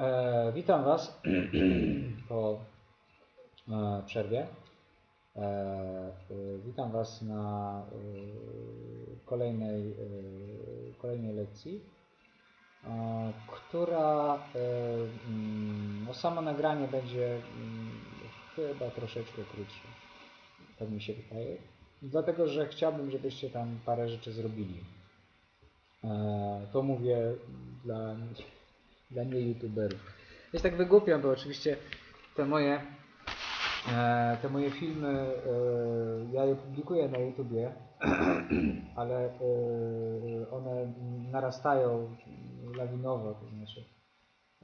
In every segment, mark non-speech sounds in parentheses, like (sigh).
E, witam Was (clears throat) po e, przerwie. E, witam Was na e, kolejnej, e, kolejnej lekcji, e, która mm, no, samo nagranie będzie mm, chyba troszeczkę krótsze. Tak mi się wydaje. Dlatego, że chciałbym, żebyście tam parę rzeczy zrobili. To mówię dla, dla nie youtuberów. Ja się tak wygłupiam, bo oczywiście te moje, e, te moje filmy, e, ja je publikuję na YouTubie, (clears throat) ale e, one narastają lawinowo, to znaczy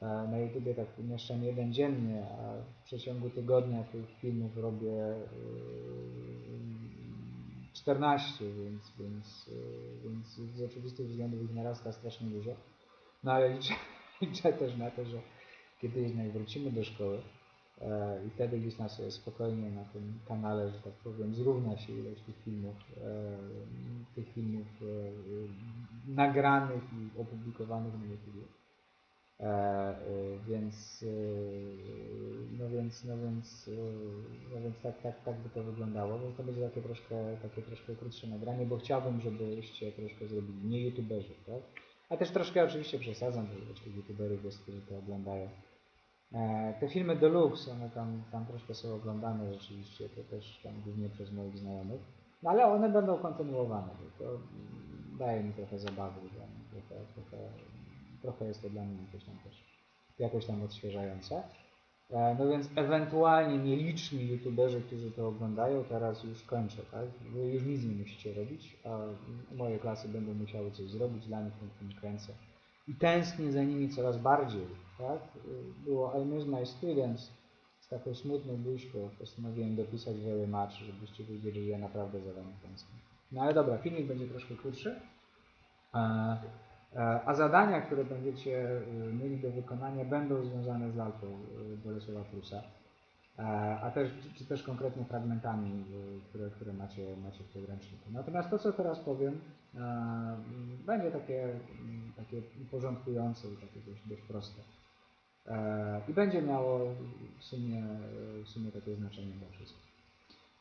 na YouTubie tak umieszczam jeden dziennie, a w przeciągu tygodnia tych filmów robię e, 14, więc, więc, więc z oczywistych względów ich narasta strasznie dużo. No ale liczę, (laughs) liczę też na to, że kiedyś jednak wrócimy do szkoły e, i wtedy gdzieś na sobie spokojnie na tym kanale, że tak powiem, zrówna się ilość tych filmów, e, tych filmów e, nagranych i opublikowanych na YouTube. E, e, więc, e, no więc, no więc, no więc tak, tak, tak by to wyglądało, więc to będzie takie troszkę, takie troszkę krótsze nagranie, bo chciałbym, żebyście troszkę zrobili, nie youtuberzy, tak? A też troszkę oczywiście przesadzam, że wiecie, youtuberów jest, którzy to oglądają. E, te filmy Deluxe, one tam, tam troszkę są oglądane rzeczywiście, to też tam głównie przez moich znajomych. No ale one będą kontynuowane, to daje mi trochę zabawy, trochę, trochę, trochę jest to dla mnie jakoś tam też jakoś tam odświeżające. E, No więc ewentualnie nieliczni youtuberzy, którzy to oglądają, teraz już kończę, tak? Wy już nic nie musicie robić, a moje klasy będą musiały coś zrobić, dla nich ten kręcę. I tęsknię za nimi coraz bardziej, tak? Było I miss my students z taką smutną buźką, postanowiłem dopisać very much, żebyście wiedzieli, że ja naprawdę za wami tęsknię. No ale dobra, filmik będzie troszkę krótszy. E, e, A zadania, które będziecie y, mieli do wykonania, będą związane z lalką y, Bolesława Prusa, E, a też, czy też konkretnie fragmentami, które, które macie, macie w podręczniku. Natomiast to, co teraz powiem, e, będzie takie, m, takie porządkujące i takie dość, dość proste. E, I będzie miało w sumie, w sumie takie znaczenie dla wszystkich.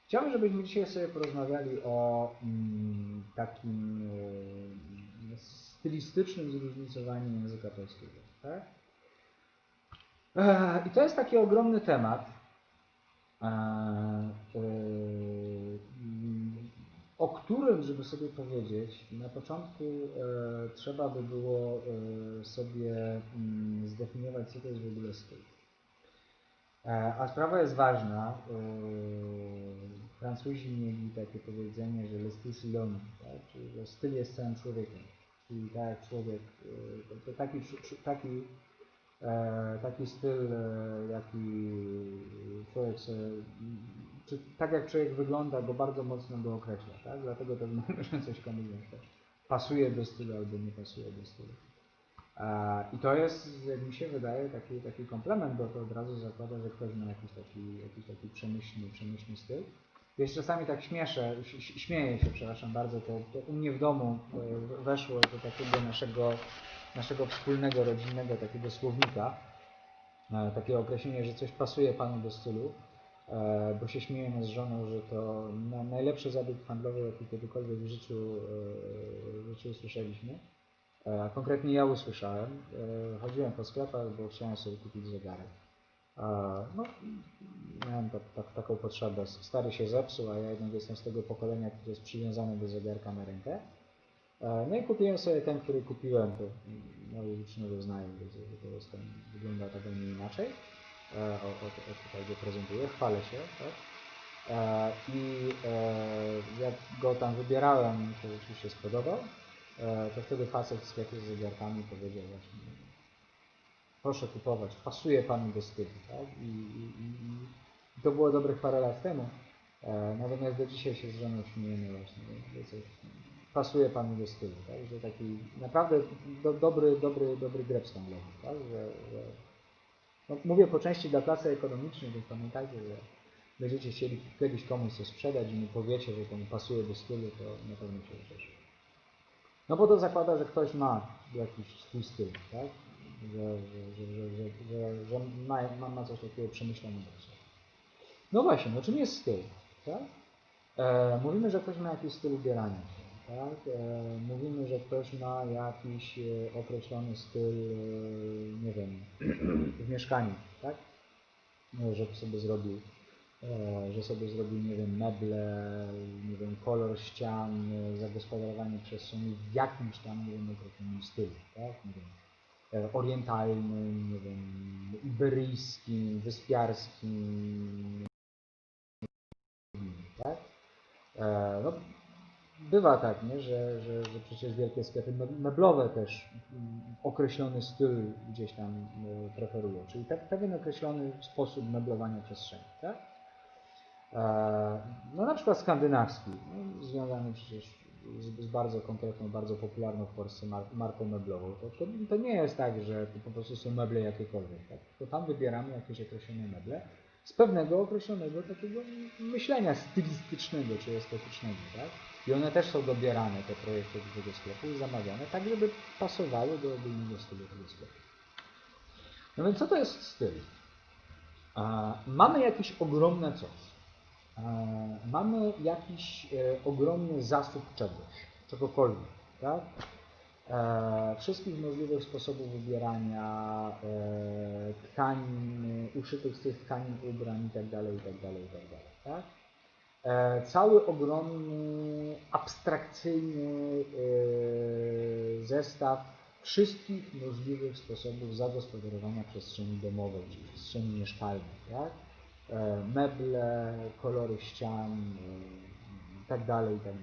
Chciałbym, żebyśmy dzisiaj sobie porozmawiali o mm, takim e, stylistycznym zróżnicowaniu języka polskiego. Tak? E, I to jest taki ogromny temat, e, e, o którym, żeby sobie powiedzieć, na początku trzeba by było sobie mm, zdefiniować, co to jest w ogóle styl. A sprawa jest ważna. Francuzi mieli takie powiedzenie, że le l'homme, tak? czyli że styl jest całym człowiekiem. Czyli tak jak człowiek, e, to, to taki, taki, e, taki styl, e, jaki człowiek sobie, czy tak jak człowiek wygląda, go bardzo mocno go określa, tak? Dlatego też (laughs) można coś komuś pasuje do stylu albo nie pasuje do stylu. I to jest, jak mi się wydaje, taki, taki komplement, bo to od razu zakłada, że ktoś ma jakiś taki, jakiś taki przemyślny, przemyślny styl. Się czasami tak śmieszę, śmieję się, przepraszam bardzo, to, to u mnie w domu e, weszło do takiego naszego, naszego wspólnego, rodzinnego takiego słownika, e, takie określenie, że coś pasuje Panu do stylu, e, bo się śmiejemy z żoną, że to na, najlepszy zabieg handlowy, jaki kiedykolwiek w życiu, w życiu usłyszeliśmy. Konkretnie ja usłyszałem. Chodziłem po sklepach, bo chciałem sobie kupić zegarek. No, miałem tak, tak, taką potrzebę. Stary się zepsuł, a ja jednak jestem z tego pokolenia, które jest przywiązane do zegarka na rękę. E, No i kupiłem sobie ten, który kupiłem. To moi uczniowie znają, że to jest ten, wygląda tak, nie inaczej. E, O, o, o tutaj go prezentuję, chwalę się. Tak? E, I jak go tam wybierałem, to oczywiście spodobał. To wtedy facet w sklepie z zegarkami powiedział właśnie, proszę kupować, pasuje Panu do stylu, tak? I, i, i, to było dobre parę lat temu. E, natomiast do dzisiaj się z żoną śmiejemy właśnie, coś pasuje Panu do stylu, tak? Że taki naprawdę do, dobry, dobry, dobry handlowy, tak? Że, że no, mówię po części dla klasy ekonomicznej, więc pamiętajcie, że będziecie chcieli kiedyś komuś coś sprzedać i mu powiecie, że to mu pasuje do stylu, to na pewno się ucieszy. No bo to zakłada, że ktoś ma jakiś swój styl, tak? Że, że, że, że, ma, ma, coś takiego przemyślanego. No właśnie, no czym jest styl? Tak? E, mówimy, że ktoś ma jakiś styl ubierania się. Tak? E, mówimy, że ktoś ma jakiś e, określony styl, e, nie wiem, (clears throat) w mieszkaniu, tak? No, że sobie zrobił, e, że sobie zrobił, nie wiem, meble, nie wiem, kolor ścian, e, zagospodarowanie przestrzeni w jakimś tam, nie wiem, określonym stylu, tak? Nie wiem, e, orientalnym, nie wiem, iberyjskim, wyspiarskim, tak? E, no, bywa tak, nie? Że, że, że przecież wielkie sklepy me- meblowe też mm, określony styl gdzieś tam e, preferują, czyli pe- pewien określony sposób meblowania przestrzeni, tak? E, no na przykład skandynawski, no, związany przecież z, bardzo konkretną, bardzo popularną w Polsce mar- marką meblową. To, to, to nie jest tak, że to po prostu są meble jakiekolwiek, tak? To tam wybieramy jakieś określone meble z pewnego określonego takiego myślenia stylistycznego czy estetycznego, tak? I one też są dobierane, te projekty do tego sklepu i zamawiane, tak żeby pasowały do ogólnego stylu tego sklepu. No więc co to jest styl? A, mamy jakieś ogromne coś. A, mamy jakiś e, ogromny zasób czegoś, czegokolwiek, tak? E, wszystkich możliwych sposobów wybierania e, tkanin, uszytych z tych tkanin ubrań itd., itd., itd., tak? E, cały ogromny, abstrakcyjny e, zestaw wszystkich możliwych sposobów zagospodarowania przestrzeni domowej, czy przestrzeni mieszkalnej, tak? E, meble, kolory ścian, e, i tak dalej, i tak tak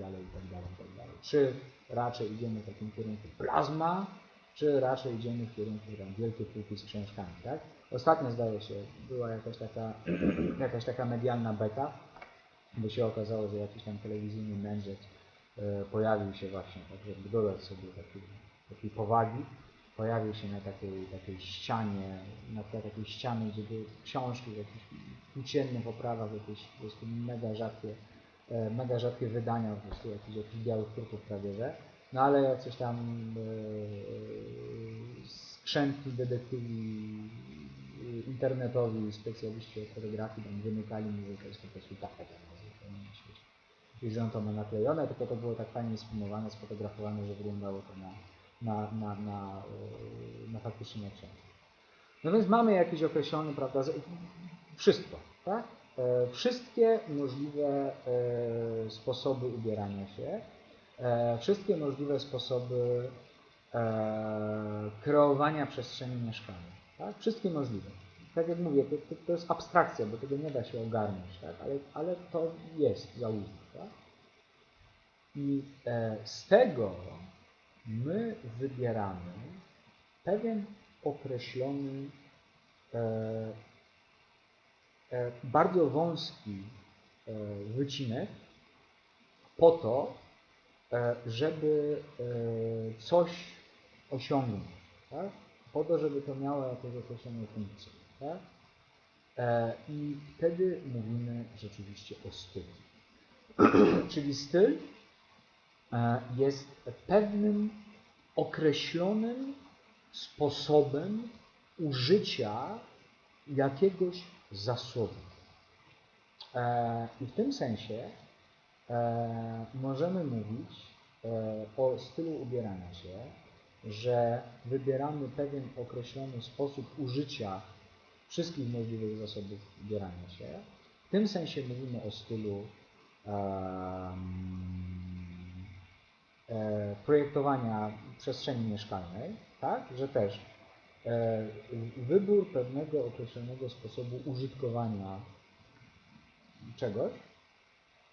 tak dalej. Czy raczej idziemy w takim kierunku plazma, czy raczej idziemy w kierunku tam wielkie półki z książkami, tak? Ostatnio zdaje się, była jakaś taka, (clears throat) jakaś taka medialna beka, bo się okazało, że jakiś tam telewizyjny mędrzec e, pojawił się właśnie, tak żeby dodać sobie takiej, takiej powagi, pojawił się na takiej, takiej ścianie, na takiej ściany, gdzie były książki w jakichś płóciennych oprawach, jakieś po prostu mega rzadkie, e, mega rzadkie wydania, po prostu jakichś, jakichś białych kurków prawie, że. No ale jacyś tam e, skrzętni detektywi internetowi, specjaliści od fotografii tam wymykali mi, że to jest po prostu taka. I że on to ma naklejone, tylko to było tak fajnie sfilmowane, sfotografowane, że wyglądało to na, na, na, na, e, na faktycznie. No więc mamy jakiś określony, prawda, wszystko, tak? E, Wszystkie możliwe e, sposoby ubierania się, e, wszystkie możliwe sposoby e, kreowania przestrzeni mieszkalnej, tak? Wszystkie możliwe. Tak jak mówię, to, to, to jest abstrakcja, bo tego nie da się ogarnąć, tak? ale, ale to jest, załóżmy. Tak? I e, z tego my wybieramy pewien określony, e, e, bardzo wąski e, wycinek po to, e, żeby e, coś osiągnąć, tak? po to, żeby to miało jakąś określoną funkcję. Tak? E, I wtedy mówimy rzeczywiście o stylu. (clears throat) Czyli styl e, jest pewnym określonym sposobem użycia jakiegoś zasobu. E, I w tym sensie e, możemy mówić e, o stylu ubierania się, że wybieramy pewien określony sposób użycia wszystkich możliwych zasobów ubierania się. W tym sensie mówimy o stylu projektowania przestrzeni mieszkalnej, tak, że też wybór pewnego określonego sposobu użytkowania czegoś,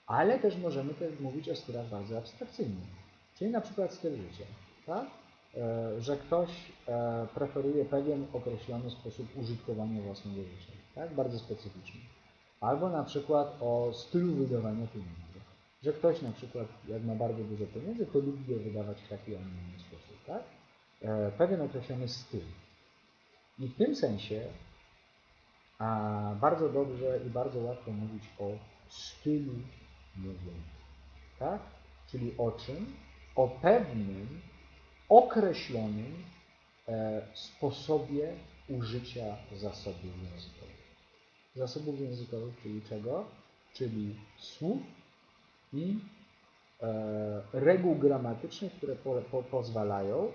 ale też możemy też mówić o stylach bardzo abstrakcyjnych, czyli na przykład styl życia, tak? E, że ktoś e, preferuje pewien określony sposób użytkowania własnego życia, tak? bardzo specyficzny. Albo na przykład o stylu wydawania pieniędzy, że ktoś na przykład, jak ma bardzo dużo pieniędzy, to lubi je wydawać w taki, a nie inny sposób, tak? E, pewien określony styl. I w tym sensie a, bardzo dobrze i bardzo łatwo mówić o stylu mówienia, tak? Czyli o czym? O pewnym określonym e, sposobie użycia zasobów językowych. Zasobów językowych, czyli czego? Czyli słów i e, reguł gramatycznych, które po, po, pozwalają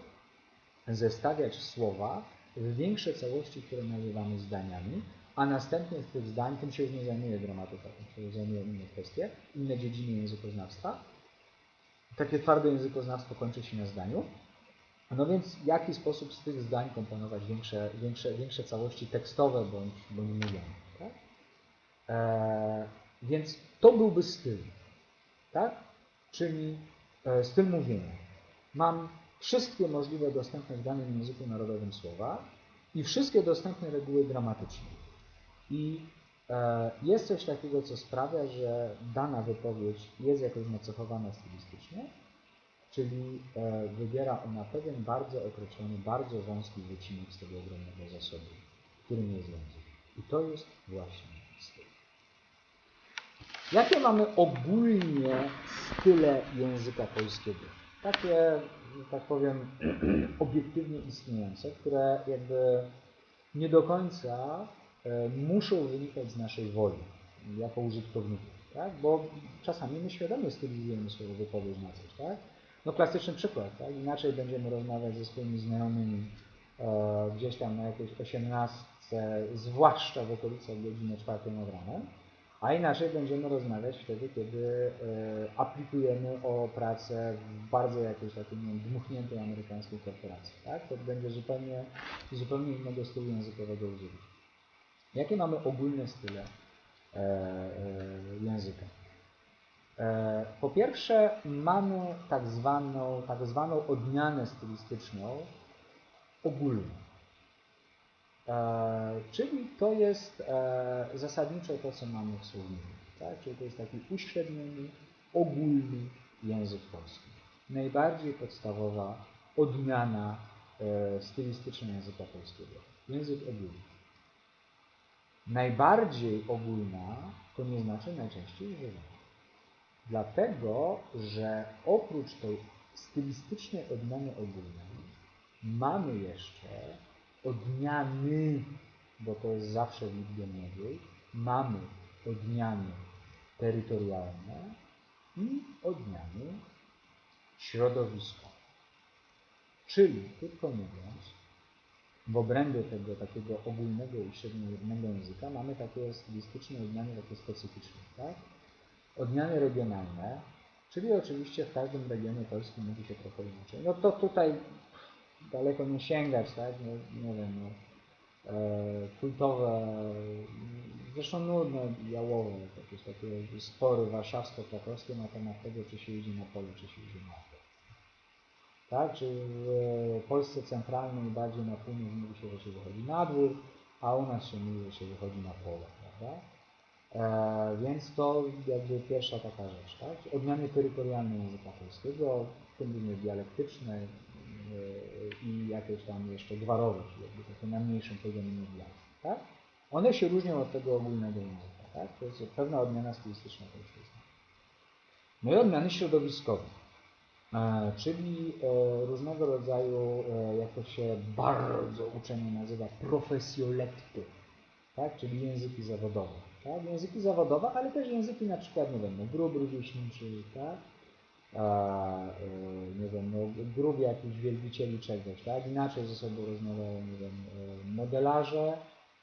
zestawiać słowa w większe całości, które nazywamy zdaniami, a następnie z tych zdań, tym się już nie zajmuje gramatyka, tym się inne kwestie, inne dziedziny językoznawstwa. Takie twarde językoznawstwo kończy się na zdaniu. No więc w jaki sposób z tych zdań komponować większe, większe, większe całości tekstowe bądź, bądź mówione. Tak? Eee, więc to byłby styl. Tak? Czyli e, styl mówienia. Mam wszystkie możliwe dostępne w danym języku narodowym słowa i wszystkie dostępne reguły gramatyczne. I e, jest coś takiego, co sprawia, że dana wypowiedź jest jakoś nacechowana stylistycznie, czyli e, wybiera ona pewien bardzo określony, bardzo wąski wycinek z tego ogromnego zasobu, którym jest język. I to jest właśnie styl. Jakie mamy ogólnie style języka polskiego? Takie, tak powiem, (clears throat) obiektywnie istniejące, które jakby nie do końca e, muszą wynikać z naszej woli jako użytkowników, tak? Bo czasami my świadomie stylizujemy swoją wypowiedź na coś, tak? No klasyczny przykład, tak? Inaczej będziemy rozmawiać ze swoimi znajomymi e, gdzieś tam na jakiejś osiemnastce, zwłaszcza w okolicach godziny czwartej nad ranem, a inaczej będziemy rozmawiać wtedy, kiedy e, aplikujemy o pracę w bardzo jakiejś takiej nie dmuchniętej amerykańskiej korporacji. Tak? To będzie zupełnie, zupełnie innego stylu językowego użycia. Jakie mamy ogólne style e, e, języka? E, po pierwsze, mamy tak zwaną, tak zwaną odmianę stylistyczną ogólną. E, czyli to jest e, zasadniczo to, co mamy w słowniku. Tak? Czyli to jest taki uśredniony, ogólny język polski. Najbardziej podstawowa odmiana e, stylistyczna języka polskiego. Język ogólny. Najbardziej ogólna to nie znaczy najczęściej używana. Dlatego, że oprócz tej stylistycznej odmiany ogólnej mamy jeszcze odmiany, bo to jest zawsze w liczbie mamy odmiany terytorialne i odmiany środowiskowe. Czyli, krótko mówiąc, w obrębie tego takiego ogólnego i średniojednego języka mamy takie stylistyczne odmiany, takie specyficzne, tak? Odmiany regionalne, czyli oczywiście w każdym regionie Polski mówi się trochę inaczej. No to tutaj daleko nie sięgać, tak? Nie, nie wiem, no, e, kultowe, zresztą nudne, jałowe, jakieś takie spory warszawsko-krakowskie na temat tego, czy się idzie na pole, czy się idzie na pole. Tak? Czy w Polsce centralnej bardziej na północ mówi się, że się wychodzi na dwór, a u nas się mówi, że się wychodzi na pole, prawda? E, więc to jakby pierwsza taka rzecz, tak? Odmiany terytorialne języka polskiego, w tym również dialektyczne, i jakieś tam jeszcze gwarowe, czyli takie na mniejszym poziomie medialnym, tak? One się różnią od tego ogólnego języka, tak? To jest pewna odmiana stylistyczna polszczyzny. No i odmiany środowiskowe, e, czyli e, różnego rodzaju, e, jak to się bardzo uczenie nazywa, profesjoletty, tak? Czyli języki zawodowe, tak? Języki zawodowe, ale też języki na przykład, nie wiem, no, grób rówieśniczy, tak? A, y, nie wiem, no, grup jakichś wielbicieli czegoś, tak? Inaczej ze sobą rozmawiają, nie wiem, y, modelarze,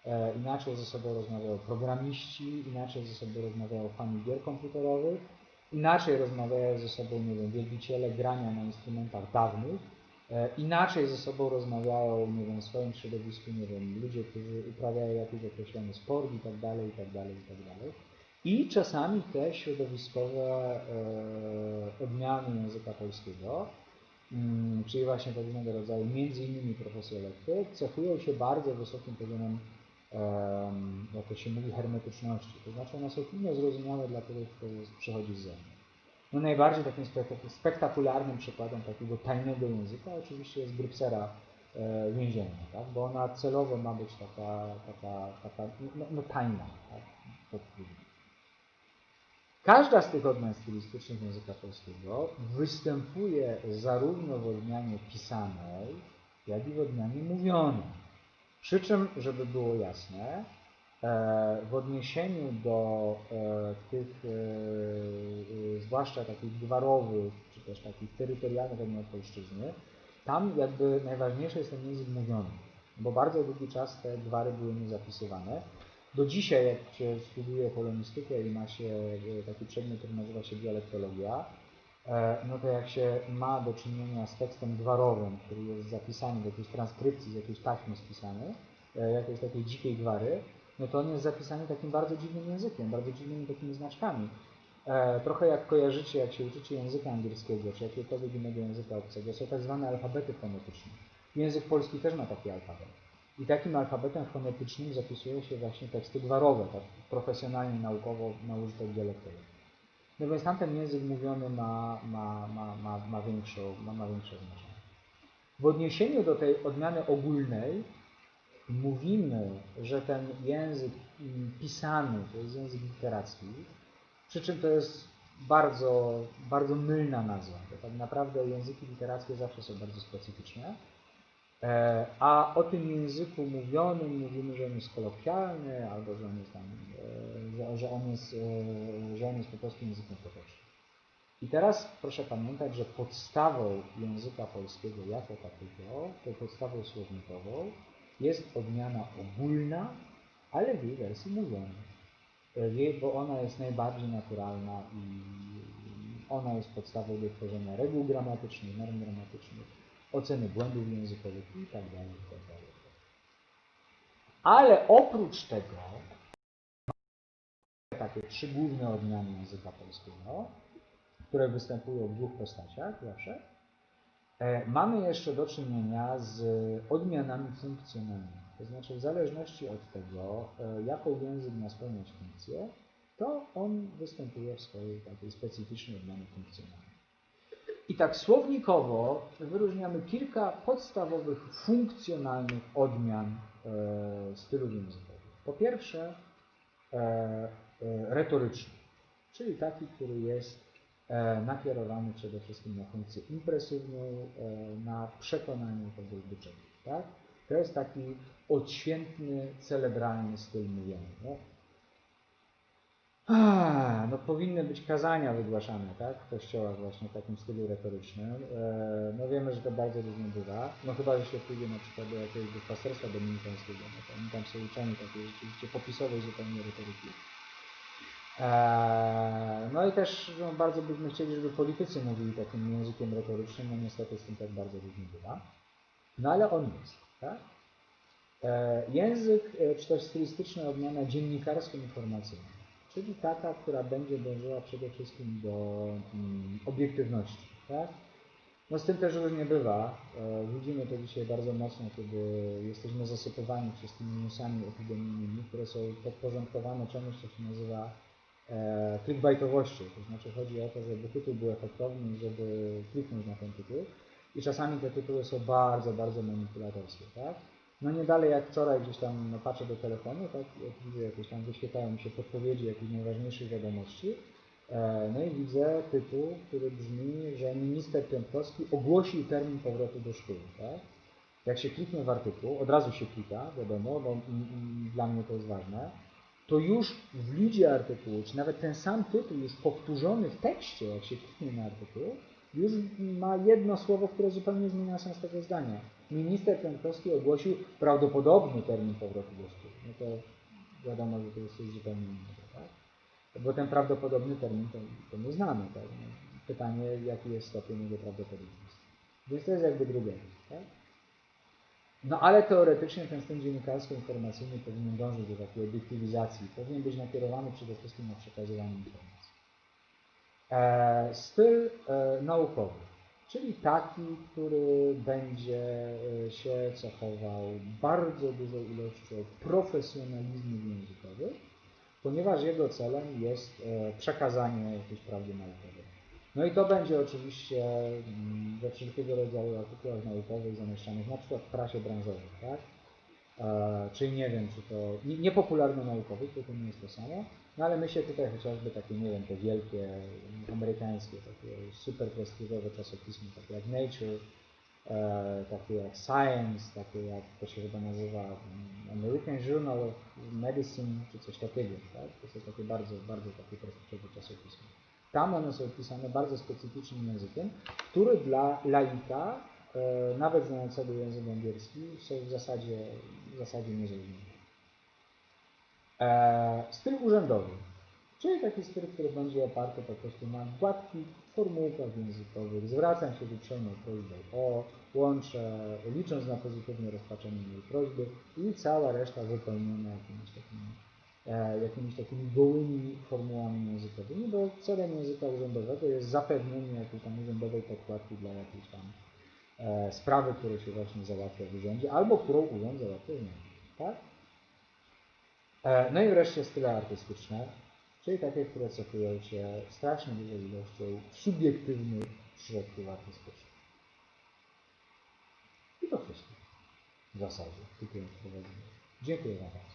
e, inaczej ze sobą rozmawiają programiści, inaczej ze sobą rozmawiają fani gier komputerowych, inaczej rozmawiają ze sobą, nie wiem, wielbiciele grania na instrumentach dawnych, e, inaczej ze sobą rozmawiają, nie wiem, w swoim środowisku, nie wiem, ludzie, którzy uprawiają jakiś określony sport i tak dalej, i tak dalej, i tak dalej. I czasami te środowiskowe e, odmiany języka polskiego, mm, czyli właśnie pewnego rodzaju między innymi profesjoletty, cechują się bardzo wysokim poziomem, jak to się mówi, hermetyczności. To znaczy one są trudno zrozumiałe dla kogoś, kto przychodzi z zewnątrz. No najbardziej takim spek- spektakularnym przykładem takiego tajnego języka oczywiście jest Bruksera e, więzienna, tak? bo ona celowo ma być taka, taka, taka no, no tajna. Tak? Każda z tych odmian stylistycznych języka polskiego występuje zarówno w odmianie pisanej, jak i w odmianie mówionej. Przy czym, żeby było jasne, e, w odniesieniu do e, tych, e, zwłaszcza takich gwarowych, czy też takich terytorialnych odmian polszczyzny, tam jakby najważniejszy jest ten język mówiony, bo bardzo długi czas te gwary były niezapisywane. Do dzisiaj, jak się studiuje polonistykę i ma się e, taki przedmiot, który nazywa się dialektologia, e, no to jak się ma do czynienia z tekstem gwarowym, który jest zapisany w jakiejś transkrypcji, z jakiejś taśmy spisany, e, jakiejś takiej dzikiej gwary, no to on jest zapisany takim bardzo dziwnym językiem, bardzo dziwnymi takimi znaczkami. Trochę jak kojarzycie, jak się uczycie języka angielskiego, czy jakiegokolwiek innego języka obcego, są tak zwane alfabety fonetyczne. Język polski też ma taki alfabet. I takim alfabetem fonetycznym zapisuje się właśnie teksty gwarowe, tak profesjonalnie, naukowo na użytek dialektowy. No więc tamten język mówiony ma, ma, ma, ma, ma, większą, ma, ma większe znaczenie. W odniesieniu do tej odmiany ogólnej mówimy, że ten język pisany to jest język literacki, przy czym to jest bardzo, bardzo mylna nazwa. To tak naprawdę języki literackie zawsze są bardzo specyficzne. E, A o tym języku mówionym mówimy, że on jest kolokwialny, albo że on jest, tam, e, że, on jest, e, że on jest po prostu językiem potocznym. I teraz proszę pamiętać, że podstawą języka polskiego jako takiego, tą podstawą słownikową, jest odmiana ogólna, ale w jej wersji mówionej. Bo ona jest najbardziej naturalna i ona jest podstawą do tworzenia reguł gramatycznych, norm gramatycznych, oceny błędów językowych i tak tak. Ale oprócz tego takie trzy główne odmiany języka polskiego, które występują w dwóch postaciach zawsze. E, Mamy jeszcze do czynienia z odmianami funkcjonalnymi. To znaczy, w zależności od tego, e, jaką język ma spełniać funkcję, to on występuje w swojej takiej specyficznej odmianie funkcjonalnej. I tak słownikowo wyróżniamy kilka podstawowych funkcjonalnych odmian e, stylów językowych. Po pierwsze, e, e, retoryczny, czyli taki, który jest nakierowany przede wszystkim na funkcję impresywną, na przekonanie kogoś do. Tak? To jest taki odświętny, celebralny styl mówienia. No. Powinny być kazania wygłaszane, tak, w kościołach właśnie w takim stylu retorycznym. E, no wiemy, że to bardzo różnie bywa. No chyba, że się pójdzie na przykład do jakiegoś duszpasterstwa dominikańskiego, no to oni tam są uczeni takiej rzeczywiście popisowej zupełnie retoryki. E, no i też no, bardzo byśmy chcieli, żeby politycy mówili takim językiem retorycznym, no niestety z tym tak bardzo różnie bywa. No ale on jest, tak? E, Język, czy też stylistyczna odmiana dziennikarsko-informacyjna, czyli taka, która będzie dążyła przede wszystkim do mm, obiektywności. Tak? No z tym też różnie bywa. E, Widzimy to dzisiaj bardzo mocno, kiedy jesteśmy zasypywani przez tymi newsami epidemijnymi, które są podporządkowane czemuś, co się nazywa e, clickbaitowością. To znaczy chodzi o to, żeby tytuł był efektowny żeby kliknąć na ten tytuł. I czasami te tytuły są bardzo, bardzo manipulatorskie. Tak? No nie dalej jak wczoraj gdzieś tam no, patrzę do telefonu, tak, jak widzę jakieś tam wyświetlają mi się podpowiedzi jakichś najważniejszych wiadomości. E, no i widzę tytuł, który brzmi, że minister Piątkowski ogłosił termin powrotu do szkół. Tak? Jak się kliknie w artykuł, od razu się klika, wiadomo, bo dla mnie to jest ważne, to już w lidzie artykułu, czy nawet ten sam tytuł już powtórzony w tekście, jak się kliknie na artykuł, już ma jedno słowo, które zupełnie zmienia sens tego zdania. Minister Piątkowski ogłosił prawdopodobny termin powrotu do szkół. No to wiadomo, że to jest coś zupełnie innego, tak? Bo ten prawdopodobny termin to, to my znamy, tak? No, pytanie, jaki jest stopień jego prawdopodobieństwa. Więc to jest jakby druga rzecz, tak? No ale teoretycznie ten styl dziennikarsko-informacyjny powinien dążyć do takiej obiektywizacji. Powinien być nakierowany przede wszystkim na przekazywanie informacji. E, styl e, naukowy, czyli taki, który będzie e, się cechował bardzo dużą ilością profesjonalizmów językowych, ponieważ jego celem jest e, przekazanie jakiejś prawdy naukowej. No i to będzie oczywiście mm, we wszelkiego rodzaju artykułach naukowych zamieszczanych, na przykład w prasie branżowej, tak? E, czyli nie wiem, czy to nie- niepopularno naukowych, bo to nie jest to samo, no ale myślę tutaj chociażby takie, nie wiem, te wielkie amerykańskie, takie super prestiżowe czasopismy, takie jak Nature, e, takie jak Science, takie jak to się chyba nazywa American Journal of Medicine, czy coś takiego. Tak? To są takie bardzo, bardzo takie prestiżowe czasopisma. Tam one są pisane bardzo specyficznym językiem, który dla laika, nawet znającego język angielski, są w zasadzie, w zasadzie. E, styl urzędowy, czyli taki styl, który będzie oparty po prostu na gładkich formułkach językowych. Zwracam się z uprzejmą prośbą o, łączę, licząc na pozytywne rozpaczenie mojej prośby i cała reszta wypełniona jakimiś takimi, e, jakimiś takimi gołymi formułami językowymi, bo celem języka urzędowego jest zapewnienie jakiejś tam urzędowej podkładki dla jakiejś tam e, sprawy, które się właśnie załatwia w urzędzie, albo którą urząd załatwia w niej. Tak? E, No i wreszcie style artystyczne, czyli takie, które cechują się strasznie dużą ilością subiektywnych środków artystycznych. I to wszystko w zasadzie. Dziękuję bardzo.